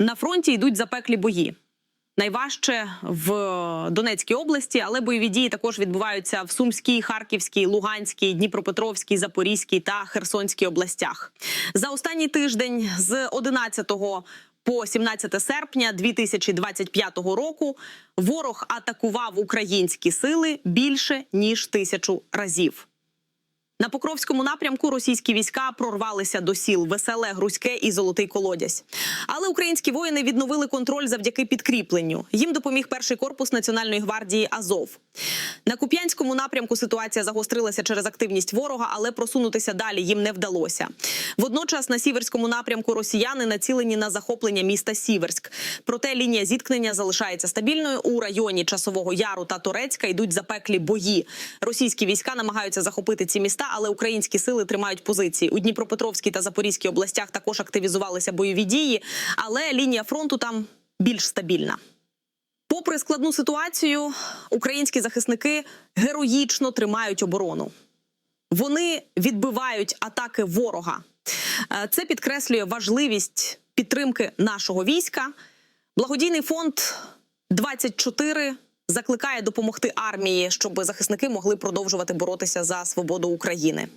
На фронті йдуть запеклі бої. Найважче в Донецькій області, але бойові дії також відбуваються в Сумській, Харківській, Луганській, Дніпропетровській, Запорізькій та Херсонській областях. За останній тиждень з 11 по 17 серпня 2025 року ворог атакував українські сили більше ніж тисячу разів. На Покровському напрямку російські війська прорвалися до сіл Веселе, Грузьке і Золотий Колодязь. Але українські воїни відновили контроль завдяки підкріпленню. Їм допоміг перший корпус Національної гвардії Азов. На Куп'янському напрямку ситуація загострилася через активність ворога, але просунутися далі їм не вдалося. Водночас на сіверському напрямку росіяни націлені на захоплення міста Сіверськ. Проте лінія зіткнення залишається стабільною. У районі Часового Яру та Торецька йдуть запеклі бої. Російські війська намагаються захопити ці міста, але українські сили тримають позиції. У Дніпропетровській та Запорізькій областях також активізувалися бойові дії, але лінія фронту там більш стабільна. Попри складну ситуацію, українські захисники героїчно тримають оборону. Вони відбивають атаки ворога. Е, Це підкреслює важливість підтримки нашого війська. Благодійний фонд 24 закликає допомогти армії, щоб захисники могли продовжувати боротися за свободу України.